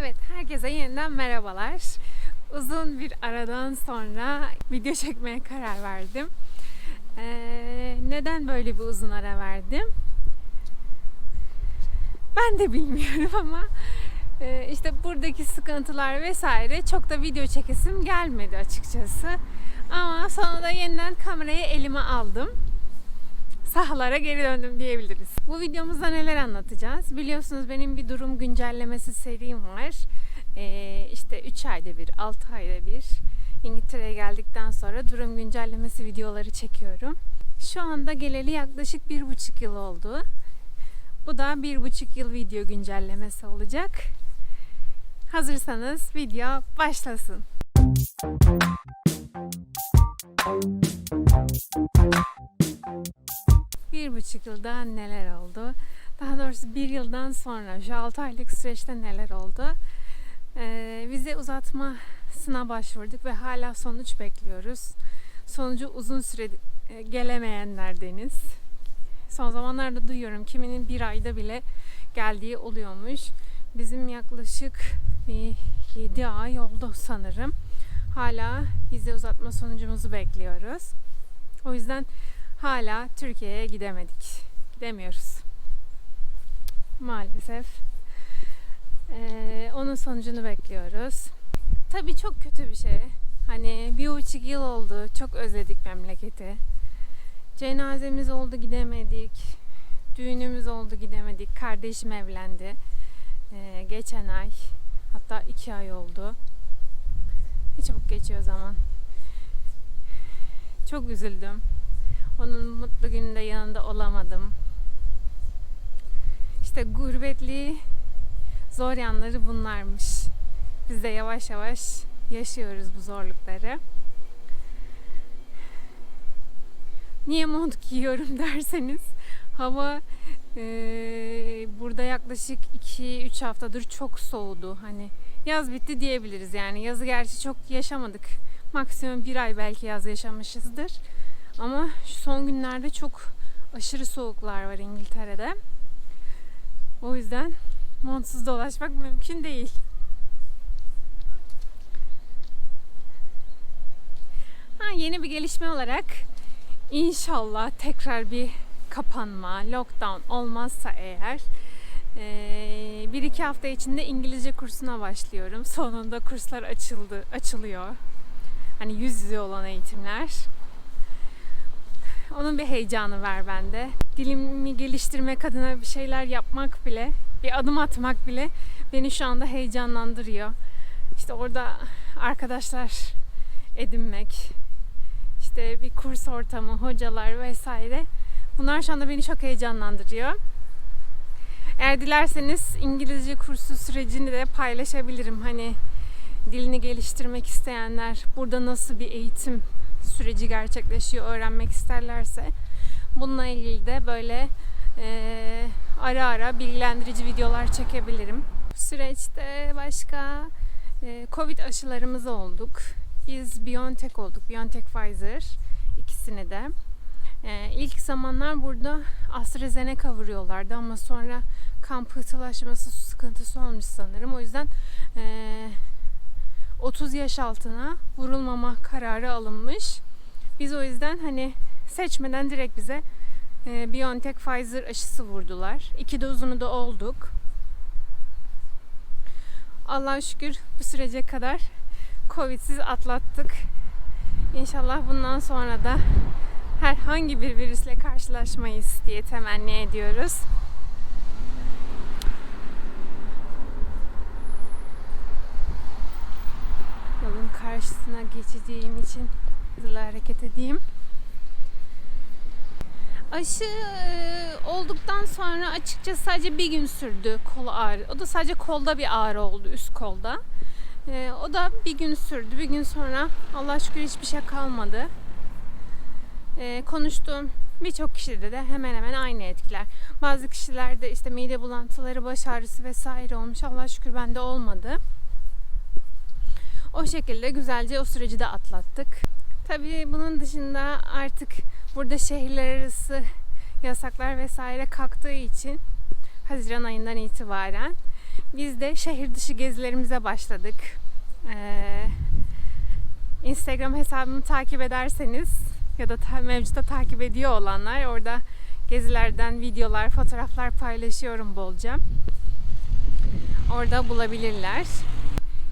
Evet, herkese yeniden merhabalar. Uzun bir aradan sonra video çekmeye karar verdim. Ee, neden böyle bir uzun ara verdim? Ben de bilmiyorum ama e, işte buradaki sıkıntılar vesaire çok da video çekesim gelmedi açıkçası. Ama sonra da yeniden kamerayı elime aldım sahalara geri döndüm diyebiliriz. Bu videomuzda neler anlatacağız? Biliyorsunuz benim bir durum güncellemesi serim var. Ee, işte 3 ayda bir, 6 ayda bir İngiltere'ye geldikten sonra durum güncellemesi videoları çekiyorum. Şu anda geleli yaklaşık bir buçuk yıl oldu. Bu da bir buçuk yıl video güncellemesi olacak. Hazırsanız video başlasın. Bir buçuk yılda neler oldu? Daha doğrusu bir yıldan sonra şu 6 aylık süreçte neler oldu? Ee, vize uzatmasına başvurduk ve hala sonuç bekliyoruz. Sonucu uzun süre e, gelemeyenlerdeniz. Son zamanlarda duyuyorum kiminin bir ayda bile geldiği oluyormuş. Bizim yaklaşık 7 ay oldu sanırım. Hala vize uzatma sonucumuzu bekliyoruz. O yüzden hala Türkiye'ye gidemedik. Gidemiyoruz. Maalesef. Ee, onun sonucunu bekliyoruz. Tabii çok kötü bir şey. Hani bir buçuk yıl oldu. Çok özledik memleketi. Cenazemiz oldu gidemedik. Düğünümüz oldu gidemedik. Kardeşim evlendi. Ee, geçen ay. Hatta iki ay oldu. Ne çabuk geçiyor zaman. Çok üzüldüm. Onun mutlu gününde yanında olamadım. İşte gurbetliği zor yanları bunlarmış. Biz de yavaş yavaş yaşıyoruz bu zorlukları. Niye mont giyiyorum derseniz hava e, burada yaklaşık 2-3 haftadır çok soğudu. Hani yaz bitti diyebiliriz yani. Yazı gerçi çok yaşamadık. Maksimum bir ay belki yaz yaşamışızdır. Ama şu son günlerde çok aşırı soğuklar var İngiltere'de. O yüzden montsuz dolaşmak mümkün değil. Ha, yeni bir gelişme olarak inşallah tekrar bir kapanma, lockdown olmazsa eğer ee, bir iki hafta içinde İngilizce kursuna başlıyorum. Sonunda kurslar açıldı, açılıyor. Hani yüz yüze olan eğitimler. Onun bir heyecanı var bende. Dilimi geliştirmek adına bir şeyler yapmak bile, bir adım atmak bile beni şu anda heyecanlandırıyor. İşte orada arkadaşlar edinmek, işte bir kurs ortamı, hocalar vesaire. Bunlar şu anda beni çok heyecanlandırıyor. Eğer dilerseniz İngilizce kursu sürecini de paylaşabilirim. Hani dilini geliştirmek isteyenler, burada nasıl bir eğitim süreci gerçekleşiyor öğrenmek isterlerse bununla ilgili de böyle e, ara ara bilgilendirici videolar çekebilirim. Bu süreçte başka e, Covid aşılarımız olduk. Biz BioNTech olduk. BioNTech Pfizer ikisini de. E, ilk zamanlar burada AstraZeneca vuruyorlardı ama sonra kan pıhtılaşması sıkıntısı olmuş sanırım. O yüzden e, 30 yaş altına vurulmama kararı alınmış. Biz o yüzden hani seçmeden direkt bize e, BioNTech Pfizer aşısı vurdular. İki dozunu da olduk. Allah'a şükür bu sürece kadar Covid'siz atlattık. İnşallah bundan sonra da herhangi bir virüsle karşılaşmayız diye temenni ediyoruz. Karşısına geçeceğim için hızlı hareket edeyim. Aşı e, olduktan sonra açıkçası sadece bir gün sürdü kol ağrı. O da sadece kolda bir ağrı oldu üst kolda. E, o da bir gün sürdü. Bir gün sonra Allah şükür hiçbir şey kalmadı. E, konuştuğum birçok kişide de hemen hemen aynı etkiler. Bazı kişilerde işte mide bulantıları, baş ağrısı vesaire olmuş. Allah şükür bende olmadı. O şekilde güzelce o süreci de atlattık. Tabii bunun dışında artık burada şehirler arası yasaklar vesaire kalktığı için Haziran ayından itibaren Biz de şehir dışı gezilerimize başladık. Ee, Instagram hesabımı takip ederseniz ya da ta- mevcutta takip ediyor olanlar orada gezilerden videolar, fotoğraflar paylaşıyorum bolca. Orada bulabilirler.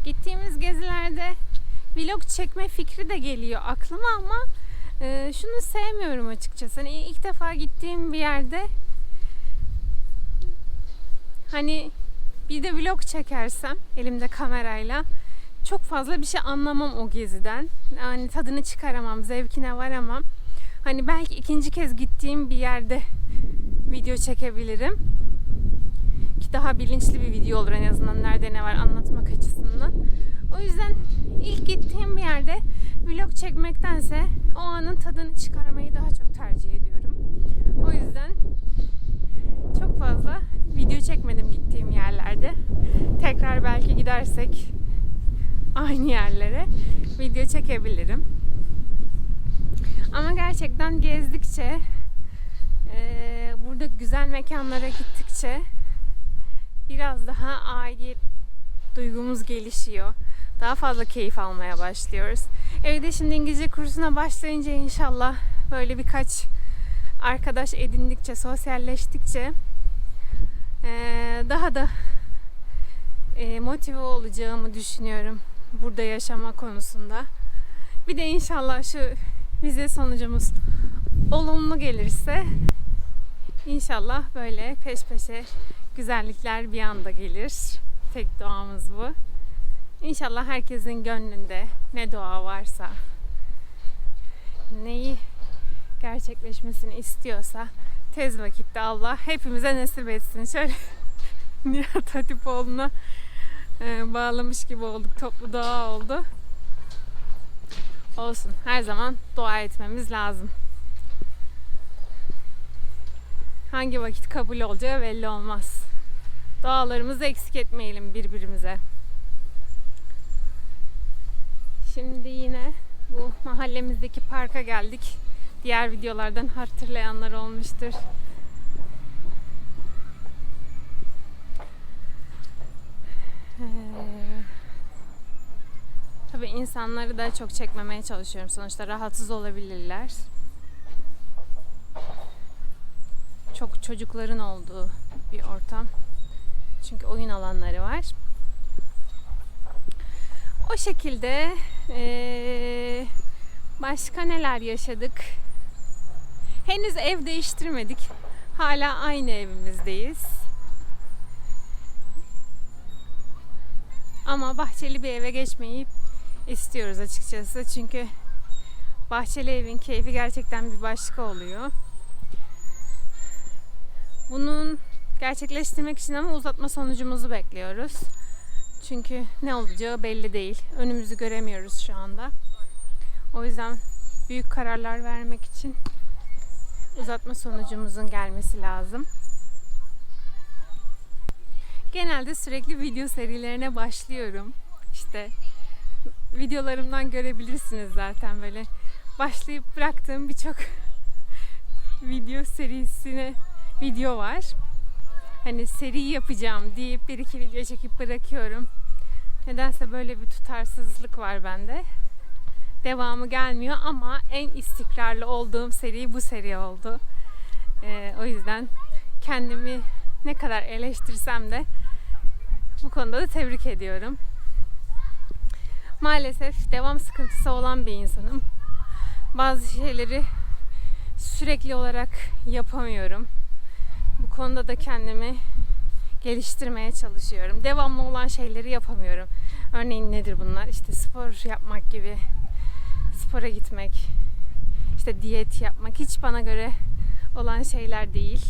Gittiğimiz gezilerde vlog çekme fikri de geliyor aklıma ama e, şunu sevmiyorum açıkçası. Hani ilk defa gittiğim bir yerde hani bir de vlog çekersem elimde kamerayla çok fazla bir şey anlamam o geziden. Yani tadını çıkaramam, zevkine varamam. Hani belki ikinci kez gittiğim bir yerde video çekebilirim. Ki daha bilinçli bir video olur en azından nerede ne var anlatmak açısından. O yüzden ilk gittiğim bir yerde vlog çekmektense o anın tadını çıkarmayı daha çok tercih ediyorum. O yüzden çok fazla video çekmedim gittiğim yerlerde. Tekrar belki gidersek aynı yerlere video çekebilirim. Ama gerçekten gezdikçe burada güzel mekanlara gittikçe biraz daha aidiyet duygumuz gelişiyor. Daha fazla keyif almaya başlıyoruz. Evde şimdi İngilizce kursuna başlayınca inşallah böyle birkaç arkadaş edindikçe, sosyalleştikçe eee, daha da eee, motive olacağımı düşünüyorum burada yaşama konusunda. Bir de inşallah şu vize sonucumuz olumlu gelirse inşallah böyle peş peşe güzellikler bir anda gelir. Tek duamız bu. İnşallah herkesin gönlünde ne dua varsa, neyi gerçekleşmesini istiyorsa tez vakitte Allah hepimize nasip etsin. Şöyle Nihat Hatipoğlu'na e, bağlamış gibi olduk. Toplu dua oldu. Olsun. Her zaman dua etmemiz lazım. Hangi vakit kabul olacağı belli olmaz. Dualarımızı eksik etmeyelim birbirimize. Şimdi yine bu mahallemizdeki parka geldik. Diğer videolardan hatırlayanlar olmuştur. Ee, Tabii insanları da çok çekmemeye çalışıyorum. Sonuçta rahatsız olabilirler. Çok çocukların olduğu bir ortam. Çünkü oyun alanları var. O şekilde eee, başka neler yaşadık? Henüz ev değiştirmedik. Hala aynı evimizdeyiz. Ama bahçeli bir eve geçmeyi istiyoruz açıkçası. Çünkü bahçeli evin keyfi gerçekten bir başka oluyor. Bunun gerçekleştirmek için ama uzatma sonucumuzu bekliyoruz. Çünkü ne olacağı belli değil. Önümüzü göremiyoruz şu anda. O yüzden büyük kararlar vermek için uzatma sonucumuzun gelmesi lazım. Genelde sürekli video serilerine başlıyorum. İşte videolarımdan görebilirsiniz zaten böyle başlayıp bıraktığım birçok video serisine video var. Hani seri yapacağım deyip bir iki video çekip bırakıyorum. Nedense böyle bir tutarsızlık var bende. Devamı gelmiyor ama en istikrarlı olduğum seri bu seri oldu. Ee, o yüzden kendimi ne kadar eleştirsem de bu konuda da tebrik ediyorum. Maalesef devam sıkıntısı olan bir insanım. Bazı şeyleri sürekli olarak yapamıyorum. Bu konuda da kendimi geliştirmeye çalışıyorum. Devamlı olan şeyleri yapamıyorum. Örneğin nedir bunlar? İşte spor yapmak gibi. Spora gitmek, işte diyet yapmak hiç bana göre olan şeyler değil.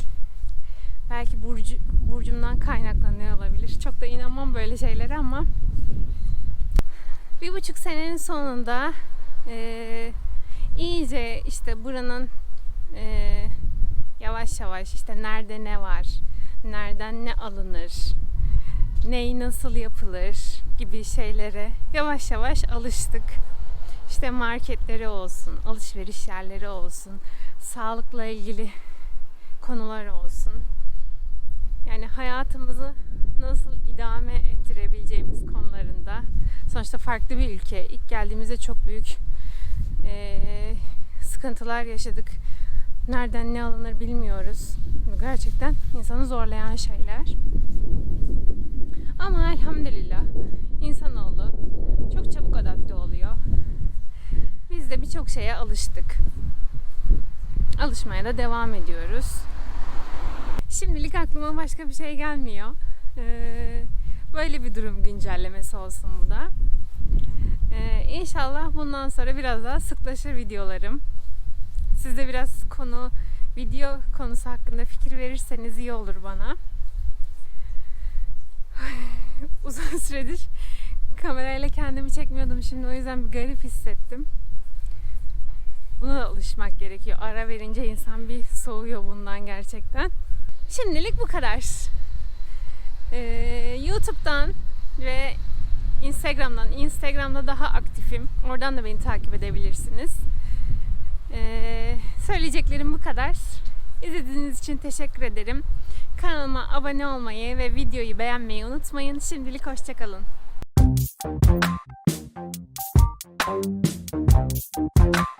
Belki burcu, burcumdan kaynaklanıyor olabilir. Çok da inanmam böyle şeylere ama bir buçuk senenin sonunda eee, iyice işte buranın eee, yavaş yavaş işte nerede ne var, nereden ne alınır, ney nasıl yapılır gibi şeylere yavaş yavaş alıştık. İşte marketleri olsun, alışveriş yerleri olsun, sağlıkla ilgili konular olsun. Yani hayatımızı nasıl idame ettirebileceğimiz konularında. Sonuçta farklı bir ülke. İlk geldiğimizde çok büyük eee, sıkıntılar yaşadık. Nereden ne alınır bilmiyoruz. Bu gerçekten insanı zorlayan şeyler. Ama elhamdülillah insanoğlu çok çabuk adapte oluyor. Biz de birçok şeye alıştık. Alışmaya da devam ediyoruz. Şimdilik aklıma başka bir şey gelmiyor. Ee, böyle bir durum güncellemesi olsun bu da. Ee, inşallah bundan sonra biraz daha sıklaşır videolarım. Siz de biraz konu, video konusu hakkında fikir verirseniz iyi olur bana. Uzun süredir kamerayla kendimi çekmiyordum. Şimdi o yüzden bir garip hissettim. Buna da alışmak gerekiyor. Ara verince insan bir soğuyor bundan gerçekten. Şimdilik bu kadar. Ee, YouTube'dan ve Instagram'dan. Instagram'da daha aktifim. Oradan da beni takip edebilirsiniz. Ee, söyleyeceklerim bu kadar. İzlediğiniz için teşekkür ederim. Kanalıma abone olmayı ve videoyu beğenmeyi unutmayın. Şimdilik hoşçakalın. Thank you.